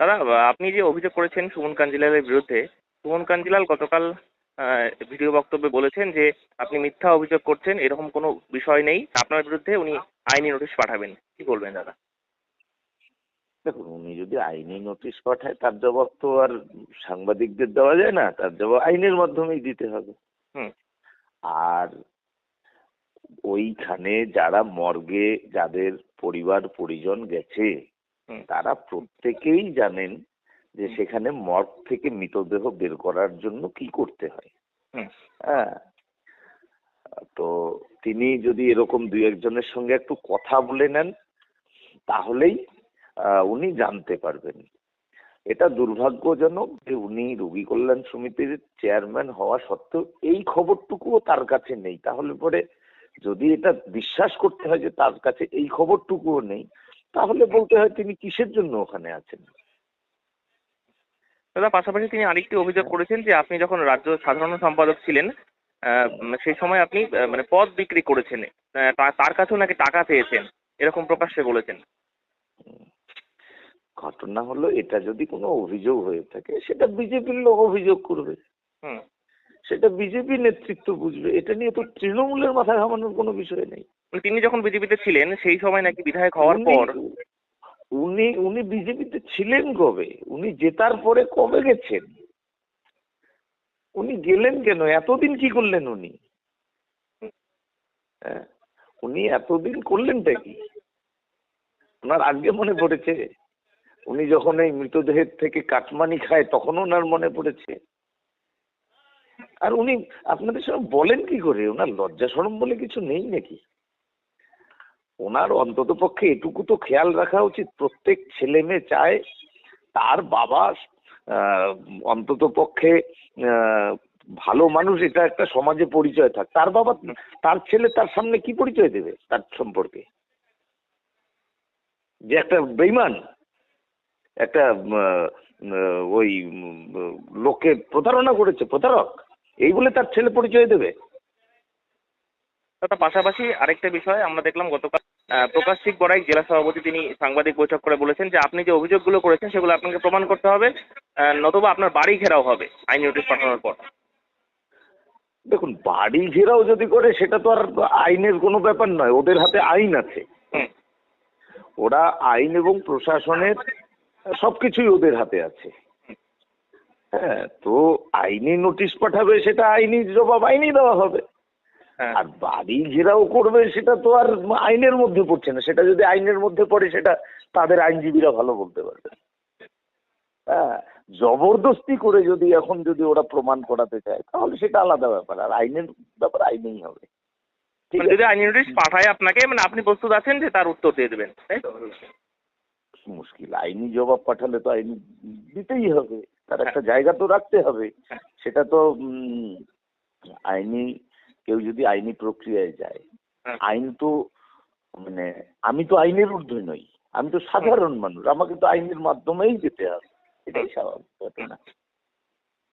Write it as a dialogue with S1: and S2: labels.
S1: দাদা আপনি যে অভিযোগ করেছেন সুমন কাঞ্জিলালের বিরুদ্ধে সুমন কাঞ্জিলাল গতকাল ভিডিও বক্তব্যে বলেছেন যে আপনি মিথ্যা অভিযোগ করছেন এরকম কোনো বিষয় নেই। আপনার বিরুদ্ধে উনি আইনি নোটিশ পাঠাবেন। কি বলবেন দাদা?
S2: দেখুন উনি যদি আইনি নোটিশ পাঠায় তার জবাব তো আর সাংবাদিকদের দেওয়া যায় না। তার জবাব আইনের মাধ্যমেই দিতে হবে।
S1: হুম।
S2: আর ওইখানে যারা মর্গে যাদের পরিবার পরিজন গেছে তারা প্রত্যেকেই জানেন যে সেখানে মর্গ থেকে মৃতদেহ বের করার জন্য কি করতে হয়। হ্যাঁ? তো তিনি যদি এরকম দুই একজনের সঙ্গে একটু কথা বলে নেন তাহলেই উনি জানতে পারবেন। এটা দুর্ভাগ্যজনক যে উনি রোগী কল্যাণ সমিতির চেয়ারম্যান হওয়া সত্ত্বেও এই খবরটুকুও তার কাছে নেই। তাহলে পরে যদি এটা বিশ্বাস করতে হয় যে তার কাছে এই খবরটুকুও নেই তাহলে বলতে হয় তিনি কিসের জন্য ওখানে আছেন?
S1: দাদা পাশাপাশি তিনি আরেকটি অভিযোগ করেছেন যে আপনি যখন রাজ্য সাধারণ সম্পাদক ছিলেন সেই সময় আপনি মানে পদ বিক্রি করেছেন তার কাছেও নাকি টাকা পেয়েছেন এরকম প্রকাশ্যে বলেছেন।
S2: ঘটনা হলো এটা যদি কোনো অভিযোগ হয়ে থাকে সেটা বিজেপির লোক অভিযোগ করবে।
S1: হুম।
S2: সেটা বিজেপি নেতৃত্ব বুঝবে। এটা নিয়ে তো তৃণমূলের মাথায় ঘামানোর কোনো বিষয় নেই।
S1: তিনি যখন বিজেপিতে ছিলেন সেই সময় নাকি বিধায়ক হওয়ার পর
S2: উনি উনি বিজেপিতে ছিলেন কবে? উনি জেতার পরে কবে গেছেন? উনি গেলেন কেন? এতদিন কি করলেন উনি? হ্যাঁ উনি এতদিন করলেনটা কি? ওনার আগে মনে পড়েছে? উনি যখন এই মৃতদেহের থেকে কাটমানি খায় তখন ওনার মনে পড়েছে? আর উনি আপনাদের সঙ্গে বলেন কি করে? ওনার লজ্জা সরম বলে কিছু নেই নাকি? ওনার অন্তত পক্ষে এটুকু তো খেয়াল রাখা উচিত। প্রত্যেক ছেলে মেয়ে চায় তার বাবা অন্তত পক্ষে ভালো মানুষ, এটা একটা সমাজে পরিচয় থাক। তার বাবা, তার ছেলে তার সামনে কি পরিচয় দেবে তার সম্পর্কে? যে একটা বেইমান একটা ওই লোককে প্রতারণা করেছে, প্রতারক। এই বলে তার ছেলে পরিচয় দেবে?
S1: পাশাপাশি আরেকটা বিষয় আমরা দেখলাম গতকাল প্রকাশ সিং বড়াই জেলা সভাপতি তিনি সাংবাদিক বৈঠক করে বলেছেন যে আপনি যে অভিযোগগুলো করেছেন সেগুলো আপনাকে প্রমাণ করতে হবে নতুবা আপনার বাড়ি ঘেরাও হবে আইনি নোটিশ পাঠানোর পর।
S2: দেখুন বাড়ি ঘেরাও যদি করে সেটা তো আর আইনের কোনো ব্যাপার নয় ওদের হাতে আইন আছে। ওরা আইন এবং প্রশাসনের সবকিছুই ওদের হাতে আছে। হ্যাঁ তো আইনি নোটিশ পাঠাবে সেটা আইনি জবাব আইনি দেওয়া হবে।
S1: হ্যাঁ।
S2: আর বাড়ি ঘেরাও করবে সেটা তো আর আইনের মধ্যে পড়ছে না। সেটা যদি আইনের মধ্যে পড়ে সেটা তাদের আইনজীবীরা ভালো বলতে পারবে। হ্যাঁ জবরদস্তি করে যদি এখন যদি ওরা প্রমাণ করাতে চায় তাহলে সেটা আলাদা ব্যাপার। আর আইনের ব্যাপার আইনেই হবে। ঠিক
S1: যদি আইনি নোটিশ পাঠায় আপনাকে মানে আপনি প্রস্তুত আছেন যে তার উত্তর দিয়ে দেবেন তাই তো?
S2: মুশকিল আইনি জবাব পাঠালে তো আইনি দিতেই হবে। তার একটা জায়গা তো রাখতে হবে। সেটা তো উম, আইনি কেউ যদি আইনি প্রক্রিয়ায় যায়
S1: হ্যাঁ।
S2: আইন তো মানে আমি তো আইনের ঊর্ধ্বে নই আমি তো সাধারণ মানুষ আমাকে তো আইনের মাধ্যমেই যেতে হবে। এটাই স্বাভাবিক ঘটনা।